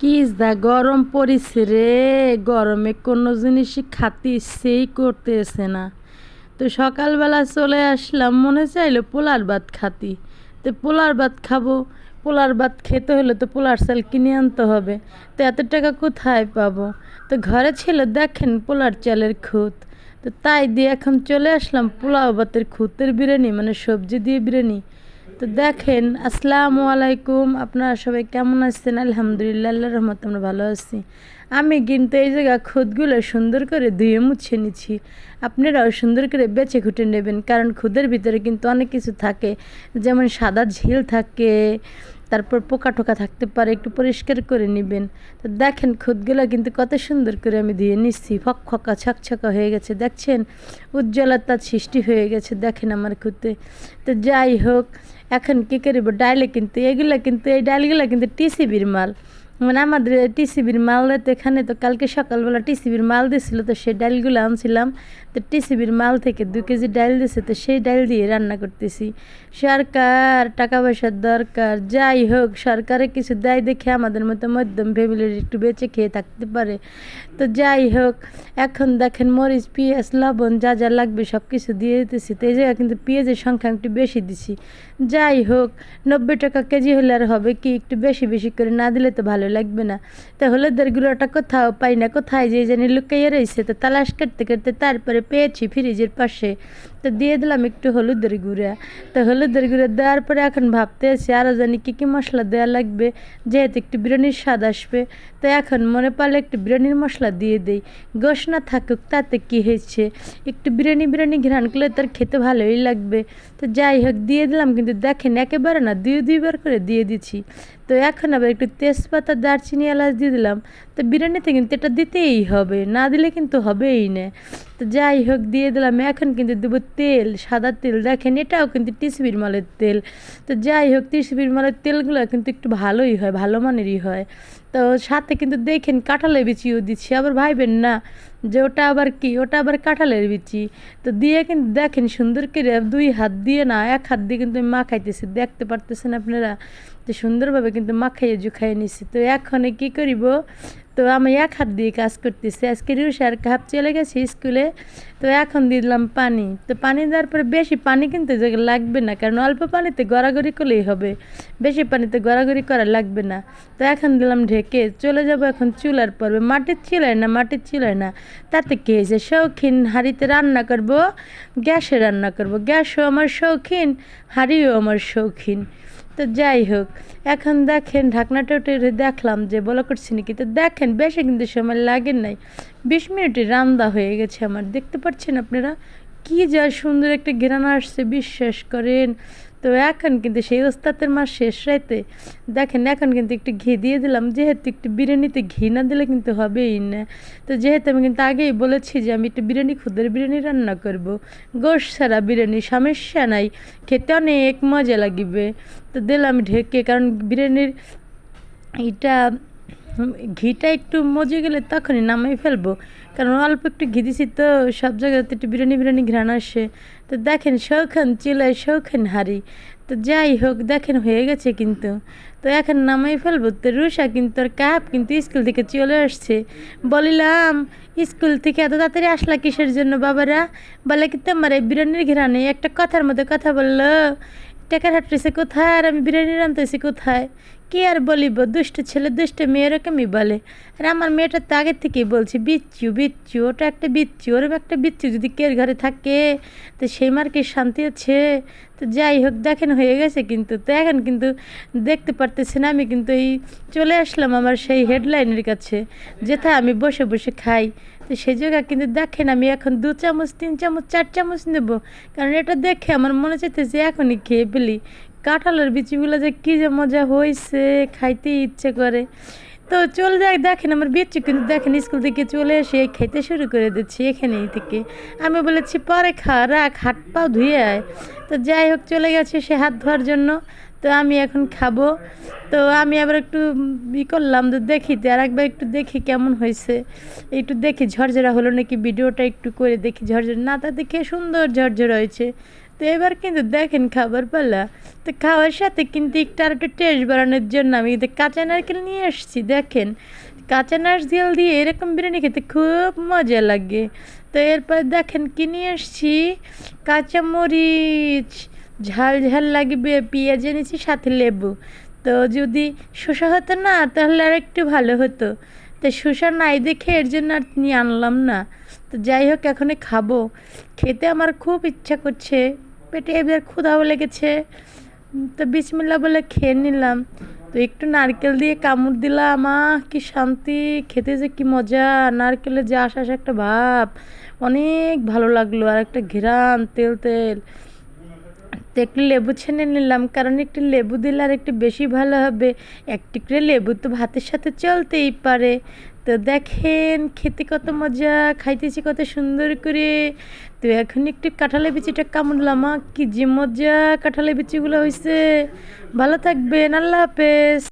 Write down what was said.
কি দা গরম পড়িছে রে? গরমে কোনো জিনিসই খাতে ইচ্ছেই করতেছে না। তো সকালবেলা চলে আসলাম, মনে চাইলো পোলার ভাত খাতি। তো পোলার ভাত খাব। পোলার ভাত খেতে হলে তো পোলার চাল কিনে আনতে হবে। তো এত টাকা কোথায় পাবো? তো ঘরে ছিল, দেখেন পোলার চালের খুঁত। তো তাই দিয়ে এখন চলে আসলাম পোলাও ভাতের খুঁতের বিরিয়ানি মানে সবজি দিয়ে বিরিয়ানি। তো দেখেন, আসসালামু আলাইকুম। আপনারা সবাই কেমন আছেন? আলহামদুলিল্লাহ আল্লাহ রহমত আমরা ভালো আছি। আমি কিন্তু এই জায়গায় খুদগুলো সুন্দর করে ধুয়ে মুছে নিচ্ছি। আপনারাও সুন্দর করে বেছে খুঁটে নেবেন, কারণ খুদের ভিতরে কিন্তু অনেক কিছু থাকে। যেমন সাদা ঝিল থাকে তারপর পোকা টোকা থাকতে পারে, একটু পরিষ্কার করে নেবেন। তো দেখেন খুদগুলো কিন্তু কত সুন্দর করে আমি দিয়ে নিচ্ছি। ফকফকা ছকছকা হয়ে গেছে, দেখছেন? উজ্জ্বলতা সৃষ্টি হয়ে গেছে, দেখেন আমার খুঁতে। তো যাই হোক, এখন কী করব? ডাইলে কিন্তু এগুলো কিন্তু, এই ডাইলগুলো কিন্তু টিসিবির মাল। মানে আমাদের টিসিবির মাল তো এখানে তো কালকে সকালবেলা টিসিবির মাল দিছিল তো সেই ডাইলগুলো আনছিলাম। তো টিসিবির মাল থেকে দু কেজি ডাইল দিছে, তো সেই ডাইল দিয়ে রান্না করতেছি। সরকার টাকা পয়সার দরকার, যাই হোক, সরকারে কিছু দেয় দেখে আমাদের মতো মধ্যম ফ্যামিলির একটু বেঁচে খেয়ে থাকতে পারে। তো যাই হোক এখন দেখেন মরিচ, পেঁয়াজ, লবণ যা যা লাগবে সব কিছু দিয়ে দিতেছি। তো এই জায়গায় কিন্তু পেঁয়াজের সংখ্যা একটু বেশি দিছি। যাই হোক, নব্বই টাকা কেজি হলে আর হবে কি একটু বেশি বেশি করে না দিলে তো ভালো লাগবে না। তো হলুদের গুঁড়োটা কোথাও পাই না, কোথায় যে জানি লুকাইয়ে রয়েছে তো তালাশ করতে করতে তারপরে পেয়েছি ফ্রিজের পাশে। তো দিয়ে দিলাম একটু হলুদের গুঁড়া। তো হলুদের গুঁড়া দেওয়ার পরে এখন ভাবতে আছি আরও জানি কী কী মশলা দেওয়া লাগবে, যেহেতু একটু বিরিয়ানির স্বাদ আসবে। তো এখন মনে পারলে একটু বিরিয়ানির মশলা দিয়ে দেই। গোশ না থাকুক, তাতে কী হয়েছে? একটু বিরিয়ানি বিরিয়ানি ঘ্রাণ করলে তার খেতে ভালোই লাগবে। তো যাই হোক, দিয়ে দিলাম, কিন্তু দেখেন একেবারে না, দুই দুইবার করে দিয়ে দিচ্ছি তো এখন আবার একটু তেজপাতা, দারচিনি, এলাচ দিয়ে দিলাম। তো বিরিয়ানিতে কিন্তু এটা দিতেই হবে, না দিলে কিন্তু হবেই না। তো যাই হোক, দিয়ে দিলাম। এখন কিন্তু দেবো তেল, সাদা তেল। দেখেন এটাও কিন্তু টিসিবির মালের তেল। তো যাই হোক, টিসিবির মালের তেলগুলো কিন্তু একটু ভালোই হয়, ভালো মানেরই হয়। তো সাথে কিন্তু দেখেন কাঁঠালের বিচিও দিচ্ছি, আবার ভাইবেন না। যে ওটা আবার কি? ওটা আবার কাঁঠালের বিচি। তো দিয়ে কিন্তু দেখেন সুন্দর করে দুই হাত দিয়ে না, এক হাত দিয়ে কিন্তু মা খাইতেছি দেখতে পারতেছেন আপনারা যে সুন্দরভাবে কিন্তু মাখাইয়ে জুখাইয়ে নিছি। তো এখন কি করিব? তো আমি এক হাত দিয়ে কাজ করতেছি। আজকে রুষার কাপ চলে গেছে স্কুলে। তো এখন দিলাম পানি। তো পানি দেওয়ার পরে বেশি পানি কিন্তু লাগবে না। কারণ অল্প পানিতে গড়াগড়ি করলেই হবে। বেশি পানিতে গড়াগড়ি করা লাগবে না। তো এখন দিলাম ঢেকে। চলে যাব এখন চুলার পর্বে। মাটির চিলায় না, মাটির চিলায় না? তাতে কী হয়েছে শৌখিন হাঁড়িতে রান্না করব? গ্যাসে রান্না করব। গ্যাসও আমার শৌখিন, হাঁড়িও আমার শৌখিন। তো যাই হোক, এখন দেখেন ঢাকনাটা উঠে দেখলাম যে বলা করছি নাকি। তো দেখেন, বেশি কিন্তু সময় লাগে নাই। বিশ মিনিটে রান্দা হয়ে গেছে আমার। দেখতে পাচ্ছেন আপনারা? কি যা সুন্দর একটা ঘেরানো আসছে, বিশ্বাস করেন। তো এখন কিন্তু সেই ওস্তাদের মাস শেষ রাইতে দেখেন এখন কিন্তু একটু ঘি দিয়ে দিলাম। যেহেতু একটু বিরিয়ানিতে ঘি না দিলে কিন্তু হবেই না। তো যেহেতু আমি কিন্তু আগেই বলেছি যে আমি একটু বিরিয়ানি, খুদের বিরিয়ানি রান্না করব। গোশ ছাড়া বিরিয়ানি সমস্যা নাই। খেতে অনেক মজা লাগিবে। তো দিলাম ঢেকে, কারণ বিরিয়ানির এটা ঘিটা একটু মজে গেলে তখনই নামাই ফেলব। কারণ অল্প একটু ঘি দিছি তো সব জায়গাতে একটু বিরিয়ানি বিরিয়ানি ঘ্রাণ আসে। তো দেখেন শৌখান চিলায় শৌখান হারি তো যাই হোক, দেখেন হয়ে গেছে কিন্তু। তো এখন নামাই ফেলব। তো রুষা কিন্তু আর কাপ কিন্তু স্কুল থেকে চলে আসছে। বলিলাম, স্কুল থেকে এত তাড়াতাড়ি আসলা কিসের জন্য বাবারা? বলে কি, তোমার এই বিরিয়ানির ঘিরানে একটা কথার মধ্যে কথা বলল। টাকার হাঁটতেছে কোথায় আর আমি বিরিয়ানি রাঁধতেছি কোথায়? কি আর বলিব? দুষ্ট ছেলে, দুষ্ট মেয়েরকমই বলে। আর আমার মেয়েটা তো আগের থেকেই বলছি, বিচ্ছু বিচ্ছু, ওটা একটা বিচ্ছু, ওরম একটা বিচ্ছু যদি কের ঘরে থাকে, তো সেই মার কি শান্তি আছে। তো যাই হোক, দেখেন হয়ে গেছে কিন্তু। তো এখন কিন্তু দেখতে পারতেছি না, আমি কিন্তু এই চলে আসলাম আমার সেই হেডলাইনের কাছে। যেটা আমি বসে বসে খাই। তো সেই জায়গা কিন্তু দেখেন, আমি এখন দু চামচ, তিন চামচ, চার চামচ নেব। কারণ এটা দেখে আমার মনে চাইতে যে এখনই খেয়ে ফেলি। কাঁঠালের বিচিগুলো যে কী যে মজা হয়েছে খাইতে ইচ্ছে করে। তো চলে যাক দেখেন আমার বিচ্ছু কিন্তু দেখেন স্কুল থেকে চলে এসে খেতে শুরু করে দিচ্ছি এখানেই থেকে। আমি বলেছি, পরে খা, রাখ, হাত পাও ধুয়ে আয়। তো যাই হোক, চলে গেছে সে হাত ধোয়ার জন্য। তো আমি এখন খাব। তো আমি আবার একটু ই করলাম, তো দেখি, তো আর একবার একটু দেখি কেমন হয়েছে একটু দেখি, ঝরঝরা হলো নাকি? ভিডিওটা একটু করে দেখি, ঝরঝরা না তা দেখে সুন্দর ঝরঝরা হয়েছে। তো এবার কিন্তু দেখেন খাবার পালা। তো খাওয়ার সাথে কিন্তু একটু আর একটু টেস্ট বাড়ানোর জন্য আমি কাঁচা নারকেল নিয়ে আসছি, দেখেন। কাঁচা নারকেল দিয়ে এরকম বিরিয়ানি খেতে খুব মজা লাগে। তো এরপর দেখেন কি নিয়ে আসছি? কাঁচা মরিচ ঝাল ঝাল লাগবে, পেঁয়াজ এনেছি, সাথে লেবু। তো যদি শসা হতো না, তাহলে আর একটু ভালো হতো। তো শসা নাই দেখে এর জন্য আর নিয়ে আনলাম না। তো যাই হোক, এখনই খাব। খেতে আমার খুব ইচ্ছা করছে। পেটে এবার ক্ষুধাও লেগেছে। তো বিসমিল্লা বলে খেয়ে নিলাম। তো একটু নারকেল দিয়ে কামড় দিলাম। আহ, কি শান্তি, খেতে যে কি মজা। নারকেলের যে আশা একটা ভাব। অনেক ভালো লাগল আর একটা ঘেরান, তেল তেল। তো একটু লেবু ছেনে নিলাম, কারণ একটু লেবু দিলে আর একটু বেশি ভালো হবে। একটু করে লেবু তো ভাতের সাথে চলতেই পারে। তো দেখেন, খেতে কত মজা, খাইতেছি কত সুন্দর করে। তো এখন একটু কাঁঠালের বিচিটা কামড়লাম কি যে মজা কাঁঠালের বিচিগুলো হয়েছে ভালো থাকবেন, আল্লাহ হাফেজ।